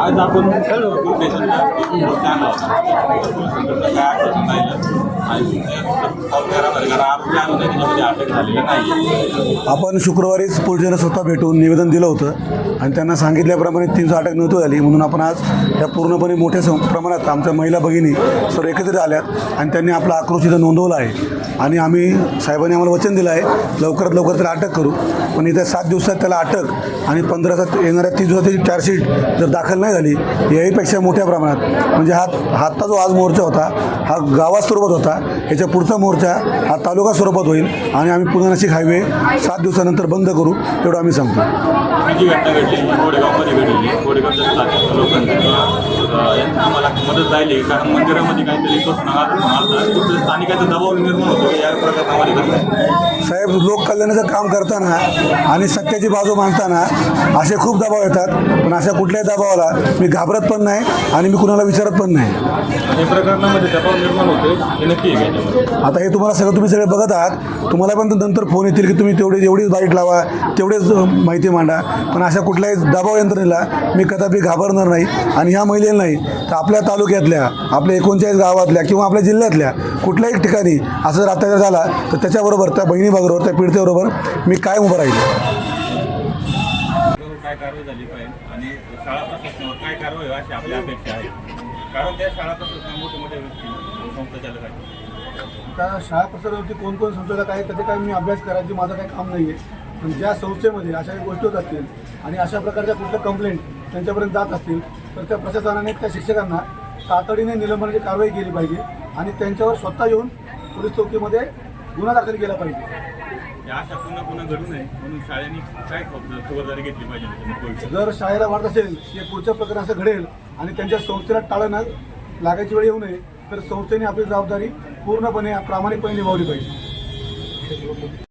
आज आपण होता आपण शुक्रवारीच पोलिसांना स्वतः भेटून निवेदन दिलं होतं आणि त्यांना सांगितल्याप्रमाणे तीनशे अटक नव्हती झाली म्हणून आपण आज त्या पूर्णपणे मोठ्या सं- प्रमाणात आमच्या महिला भगिनी सर्व एकत्रित आल्यात आणि त्यांनी आपला आक्रोश इथं नोंदवला आहे. आणि आम्ही साहेबांनी आम्हाला वचन दिलं आहे लवकरात लवकर त्याला अटक करू. पण येत्या सात दिवसात त्याला अटक आणि पंधरा सात येणाऱ्या तीस दिवसाची चार्जशीट जर दाखल नाही झाली. याहीपेक्षा मोठ्या प्रमाणात. म्हणजे हा हातचा जो आज मोर्चा होता हा गावात स्वरूपात होता. याच्या पुढचा मोर्चा हा तालुका स्वरूपात होईल आणि आम्ही पुणे नाशिक हायवे सात दिवसानंतर बंद करू तेवढं आम्ही सांगतो. मदत झाली कारण मंदिरामध्ये काहीतरी स्थानिकाचा दबाव निर्माण होतो या प्रकारामध्ये साहेब लोक कल्याणाचं काम करताना आणि सत्याची बाजू मांडताना असे खूप दबाव येतात. पण अशा कुठल्याही दबावाला मी घाबरत पण नाही आणि मी कुणाला विचारत पण नाही. आता हे तुम्हाला सगळं तुम्ही सगळे बघत आहात. तुम्हाला पण नंतर फोन येतील की तुम्ही तेवढे एवढीच बाईट लावा तेवढेच माहिती मांडा. पण अशा कुठल्याही दबाव यंत्रणेला मी कदापि घाबरणार नाही आणि ह्या महिलेला नाही. तर आपल्या तालुक्यातल्या आपल्या एकोणचाळीस गावातल्या किंवा आपल्या जिल्ह्यातल्या कुठल्याही ठिकाणी असं जर अत्याचार झाला तर त्याच्याबरोबर त्या बहिणीबरोबर त्या पीडितेबरोबर मी कायम उभं राहील. काय कारवाई झाली पाहिजे आणि शाळा प्रशासनावर काय कारवाई व्हावी अशी आपली अपेक्षा आहे. कारण त्या शाळा प्रशासना मोठे मोठे व्यक्ती संस्थाचालक आहेत आता शाळा प्रसारावरती कोण कोण संशोधक आहेत त्याचे काही मी अभ्यास करायची माझं काही काम नाही आहे पण ज्या संस्थेमध्ये अशा काही गोष्टी होत असतील आणि अशा प्रकारच्या कुठल्या कंप्लेंट त्यांच्यापर्यंत जात असतील तर त्या प्रशासनाने त्या शिक्षकांना तातडीने निलंबनाची कारवाई केली पाहिजे आणि त्यांच्यावर स्वतः येऊन पोलीस चौकीमध्ये गुन्हा दाखल केला पाहिजे या अशा पुन्हा पुन्हा घडू नये म्हणून शाळेने काय खबर- खबरदारी घेतली पाहिजे त्याच्यामध्ये भविष्यात? जर शाळेला वाटत असेल की पुढचं प्रकरण असं घडेल आणि त्यांच्या संस्थेला टाळं न लागायची वेळ येऊ नये तर संस्थेने आपली जबाबदारी पूर्णपणे प्रामाणिकपणे निभावली पाहिजे